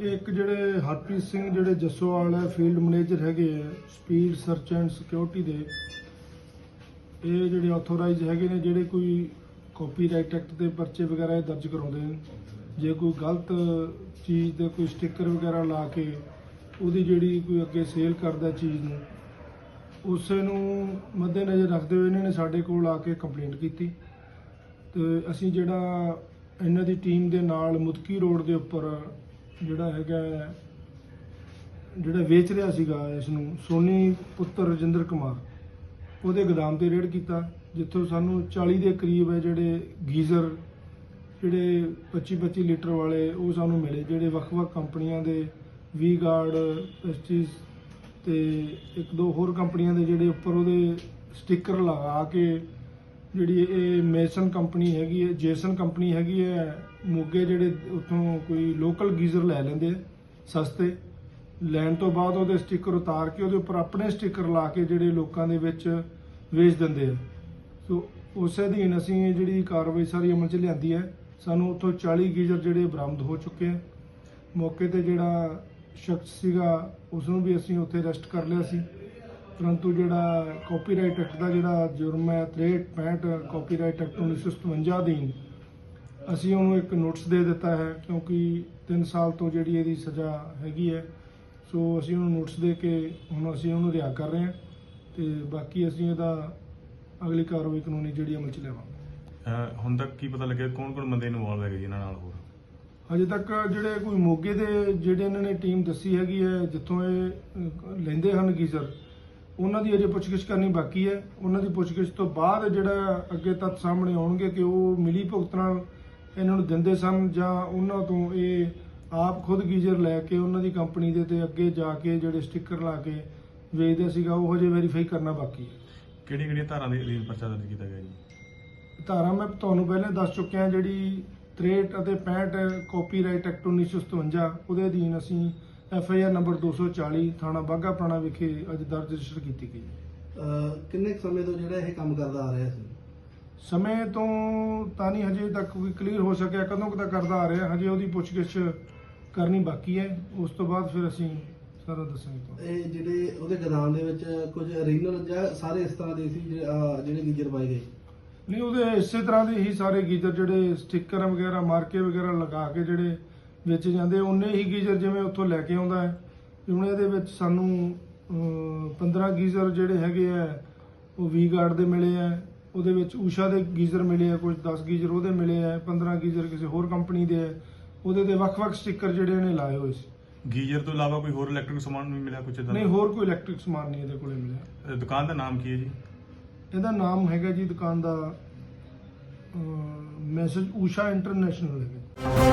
ਇਹ ਇੱਕ ਜਿਹੜੇ ਹਰਪ੍ਰੀਤ ਸਿੰਘ ਜਿਹੜੇ ਜੱਸੋਵਾਲ ਹੈ, ਫੀਲਡ ਮੈਨੇਜਰ ਹੈਗੇ ਆ, ਸਪੀਡ ਸਰਚ ਐਂਡ ਸਿਕਿਉਰਿਟੀ ਦੇ, ਇਹ ਜਿਹੜੇ ਆਥੋਰਾਈਜ਼ ਹੈਗੇ ਨੇ, ਜਿਹੜੇ ਕੋਈ ਕਾਪੀਰਾਈਟ ਐਕਟ ਦੇ ਪਰਚੇ ਵਗੈਰਾ ਇਹ ਦਰਜ ਕਰਾਉਂਦੇ ਨੇ। ਜੇ ਕੋਈ ਗਲਤ ਚੀਜ਼ ਦੇ ਕੋਈ ਸਟicker ਵਗੈਰਾ ਲਾ ਕੇ ਉਹਦੀ ਜਿਹੜੀ ਕੋਈ ਅੱਗੇ ਸੇਲ ਕਰਦਾ ਚੀਜ਼ ਨੂੰ, ਉਸੇ ਨੂੰ ਮੱਦੇਨਜ਼ਰ ਰੱਖਦੇ ਹੋਏ ਇਹਨਾਂ ਨੇ ਸਾਡੇ ਕੋਲ ਆ ਕੇ ਕੰਪਲੇਂਟ ਕੀਤੀ। ਤੇ ਅਸੀਂ ਜਿਹੜਾ ਇਹਨਾਂ ਦੀ ਟੀਮ ਦੇ ਨਾਲ ਮੁਤਕੀ ਰੋਡ ਦੇ ਉੱਪਰ ਜਿਹੜਾ ਹੈਗਾ ਜਿਹੜਾ ਵੇਚ ਰਿਹਾ ਸੀਗਾ ਇਸ ਨੂੰ ਸੋਨੀ ਪੁੱਤਰ ਰਜਿੰਦਰ ਕੁਮਾਰ, ਉਹਦੇ ਗੋਦਾਮ ਤੇ ਰੇਡ ਕੀਤਾ, ਜਿੱਥੋਂ ਸਾਨੂੰ 40 ਦੇ ਕਰੀਬ ਹੈ ਜਿਹੜੇ ਗੀਜ਼ਰ, ਜਿਹੜੇ 25 25 ਲੀਟਰ ਵਾਲੇ, ਉਹ ਸਾਨੂੰ ਮਿਲੇ, ਜਿਹੜੇ ਵੱਖ-ਵੱਖ ਕੰਪਨੀਆਂ ਦੇ ਵੀ ਗਾਰਡ ਪੈਸਟੀਜ਼ ਤੇ ਇੱਕ ਦੋ ਹੋਰ ਕੰਪਨੀਆਂ ਦੇ ਜਿਹੜੇ ਉੱਪਰ ਉਹਦੇ ਸਟicker ਲਗਾ ਕੇ ਜਿਹੜੀ ਇਹ ਮੇਸਨ ਕੰਪਨੀ ਹੈਗੀ ਹੈ, ਜੇਸਨ ਕੰਪਨੀ ਹੈਗੀ ਹੈ, ਮੋਗੇ ਜਿਹੜੇ ਉੱਥੋਂ ਕੋਈ ਲੋਕਲ ਗੀਜ਼ਰ ਲੈ ਲੈਂਦੇ ਆ, ਸਸਤੇ। ਲੈਣ ਤੋਂ ਬਾਅਦ ਉਹਦੇ ਸਟicker ਉਤਾਰ ਕੇ ਉਹਦੇ ਉੱਪਰ ਆਪਣੇ ਸਟicker ਲਾ ਕੇ ਜਿਹੜੇ ਲੋਕਾਂ ਦੇ ਵਿੱਚ ਵੇਚ ਦਿੰਦੇ ਆ। ਸੋ ਉਸ ਅਧੀਨ ਅਸੀਂ ਇਹ ਜਿਹੜੀ ਕਾਰਵਾਈ ਸਾਰੀ ਅਮਲ 'ਚ ਲਿਆਂਦੀ ਹੈ। ਸਾਨੂੰ ਉੱਥੋਂ 40 ਗੀਜ਼ਰ ਜਿਹੜੇ ਬਰਾਮਦ ਹੋ ਚੁੱਕੇ ਆ। ਮੌਕੇ ਤੇ ਜਿਹੜਾ ਸ਼ਖਸ ਸੀਗਾ ਉਸ ਨੂੰ ਵੀ ਅਸੀਂ ਉੱਥੇ ਅਰੈਸਟ ਕਰ ਲਿਆ ਸੀ। ਪਰੰਤੂ ਜਿਹੜਾ ਕਾਪੀਰਾਈਟ ਐਕਟ ਦਾ ਜਿਹੜਾ ਜੁਰਮ ਹੈ 63 65 ਕਾਪੀਰਾਈਟ ਐਕਟ 1957 ਅਧੀਨ ਅਸੀਂ ਉਹਨੂੰ ਇੱਕ ਨੋਟਿਸ ਦੇ ਦਿੱਤਾ ਹੈ ਕਿਉਂਕਿ 3 ਸਾਲ ਤੋਂ ਜਿਹੜੀ ਇਹਦੀ ਸਜ਼ਾ ਹੈਗੀ ਹੈ ਸੋ ਅਸੀਂ ਉਹਨੂੰ ਨੋਟਿਸ ਦੇ ਕੇ ਹੁਣ ਅਸੀਂ ਉਹਨੂੰ ਰਿਹਾ ਕਰ ਰਹੇ ਹਾਂ ਤੇ ਬਾਕੀ ਅਸੀਂ ਇਹਦਾ ਅਗਲੀ ਕਾਰਵਾਈ ਕਾਨੂੰਨੀ ਜਿਹੜੀ ਅਮਲ ਚ ਲਿਆਵਾਂਗੇ। ਹੁਣ ਤੱਕ ਕੀ ਪਤਾ ਲੱਗਿਆ ਕੌਣ ਕੌਣ ਬੰਦੇ ਇਨਵੋਲਵ ਹੈਗੇ ਜੀ ਇਹਨਾਂ ਨਾਲ ਹੋਰ? ਅਜੇ ਤੱਕ ਜਿਹੜੇ ਕੋਈ ਮੋਗੇ ਦੇ ਜਿਹੜੇ ਇਹਨਾਂ ਨੇ ਟੀਮ ਦੱਸੀ ਹੈਗੀ ਹੈ ਜਿੱਥੋਂ ਇਹ ਲੈਂਦੇ ਹਨ ਗੀਜ਼ਰ ਉਹਨਾਂ ਦੀ ਅਜੇ ਪੁੱਛਗਿੱਛ ਕਰਨੀ ਬਾਕੀ ਹੈ। ਉਹਨਾਂ ਦੀ ਪੁੱਛਗਿੱਛ ਤੋਂ ਬਾਅਦ ਜਿਹੜਾ ਅੱਗੇ ਤੱਕ ਸਾਹਮਣੇ ਆਉਣਗੇ ਕਿ ਉਹ ਮਿਲੀ ਭੁਗਤ ਨਾਲ ਇਹਨਾਂ ਨੂੰ ਦਿੰਦੇ ਸਨ ਜਾਂ ਉਹਨਾਂ ਤੋਂ ਇਹ ਆਪ ਖੁਦ ਗੀਜ਼ਰ ਲੈ ਕੇ ਉਹਨਾਂ ਦੀ ਕੰਪਨੀ ਦੇ ਤੇ ਅੱਗੇ ਜਾ ਕੇ ਜਿਹੜੇ ਸਟicker ਲਾ ਕੇ ਵੇਚਦੇ ਸੀਗਾ ਉਹ ਹਜੇ ਵੈਰੀਫਾਈ ਕਰਨਾ ਬਾਕੀ ਹੈ। ਕਿਹੜੀਆਂ ਕਿਹੜੀਆਂ ਧਾਰਾਂ ਦੇ ਅਧੀਨ ਪਰਚਾ ਦਰਜ ਕੀਤਾ ਗਿਆ ਜੀ? ਧਾਰਾ ਮੈਂ ਤੁਹਾਨੂੰ ਪਹਿਲੇ ਦੱਸ ਚੁੱਕਿਆ ਜਿਹੜੀ 63 ਅਤੇ 65 ਕਾਪੀਰਾਈਟ ਐਕਟ 1957 ਉਹਦੇ ਅਧੀਨ ਅਸੀਂ ਐਫ ਆਈ ਆਰ ਨੰਬਰ 240 ਥਾਣਾ ਬਾਘਾ ਪੁਰਾਣਾ ਵਿਖੇ ਅੱਜ ਦਰਜ ਰਜਿਸਟਰ ਕੀਤੀ ਗਈ ਹੈ। ਅਹ ਕਿੰਨੇ ਕੁ ਸਮੇਂ ਤੋਂ ਜਿਹੜਾ ਇਹ ਕੰਮ ਕਰਦਾ ਆ ਰਿਹਾ ਸੀ? ਸਮੇਂ ਤੋਂ ਤਾਂ ਨਹੀਂ ਹਜੇ ਤੱਕ ਕੋਈ ਕਲੀਅਰ ਹੋ ਸਕਿਆ ਕਦੋਂ ਕੁ ਤੱਕ ਕਰਦਾ ਆ ਰਿਹਾ ਹਜੇ ਉਹਦੀ ਪੁੱਛਗਿੱਛ ਕਰਨੀ ਬਾਕੀ ਹੈ। ਉਸ ਤੋਂ ਬਾਅਦ ਫਿਰ ਅਸੀਂ ਸਾਰਾ ਦੱਸਾਂਗੇ ਤੁਹਾਨੂੰ। ਇਹ ਜਿਹੜੇ ਉਹਦੇ ਗੋਦਾਮ ਦੇ ਵਿੱਚ ਕੁਝ ਓਰੀਜਨਲ ਜਾਂ ਸਾਰੇ ਇਸ ਤਰ੍ਹਾਂ ਦੇ ਸੀ ਜਿਹੜੇ ਆਹ ਜਿਹੜੇ ਗੀਜਰ ਪਾਏ ਗਏ? ਨਹੀਂ ਉਹਦੇ ਇਸੇ ਤਰ੍ਹਾਂ ਦੇ ਹੀ ਸਾਰੇ ਗੀਜ਼ਰ ਜਿਹੜੇ ਸਟicker ਵਗੈਰਾ ਮਾਰਕੇ ਵਗੈਰਾ ਲਗਾ ਕੇ ਜਿਹੜੇ ਵੇਚੇ ਜਾਂਦੇ ਉਹਨੇ ਹੀ ਗੀਜ਼ਰ ਜਿਵੇਂ ਉੱਥੋਂ ਲੈ ਕੇ ਆਉਂਦਾ ਹੈ। ਹੁਣ ਇਹਦੇ ਵਿੱਚ ਸਾਨੂੰ ਅਹ, 15 ਗੀਜ਼ਰ ਜਿਹੜੇ ਹੈਗੇ ਆ ਉਹ ਵੀ ਗਾਰਡ ਦੇ ਮਿਲੇ ਆ। ਉਹਦੇ ਵਿੱਚ ਊਸ਼ਾ ਦੇ ਗੀਜ਼ਰ ਮਿਲੇ ਆ ਕੁਝ 10 ਗੀਜ਼ਰ ਉਹਦੇ ਮਿਲੇ ਆ 15 ਗੀਜ਼ਰ ਕਿਸੇ ਹੋਰ ਕੰਪਨੀ ਦੇ ਆ। ਉਹਦੇ ਤੇ ਵੱਖ-ਵੱਖ ਸਟicker ਜਿਹੜੇ ਇਹਨੇ ਲਾਏ ਹੋਏ ਸੀ। ਗੀਜ਼ਰ ਤੋਂ ਇਲਾਵਾ ਕੋਈ ਹੋਰ ਇਲੈਕਟ੍ਰਿਕ ਸਮਾਨ ਵੀ ਮਿਲਿਆ ਕੁਝ ਇਦਾਂ ਨਹੀਂ ਹੋਰ ਕੋਈ ਇਲੈਕਟ੍ਰਿਕ ਸਮਾਨ ਨਹੀਂ ਇਹਦੇ ਕੋਲੇ ਮਿਲਿਆ। ਦੁਕਾਨ ਦਾ ਨਾਮ ਕੀ ਹੈ ਜੀ? ਇਹਦਾ ਨਾਮ ਹੈਗਾ ਜੀ ਦੁਕਾਨ ਦਾ ਮੈਸੇਜ ਊਸ਼ਾ ਇੰਟਰਨੈਸ਼ਨਲ ਹੈਗਾ।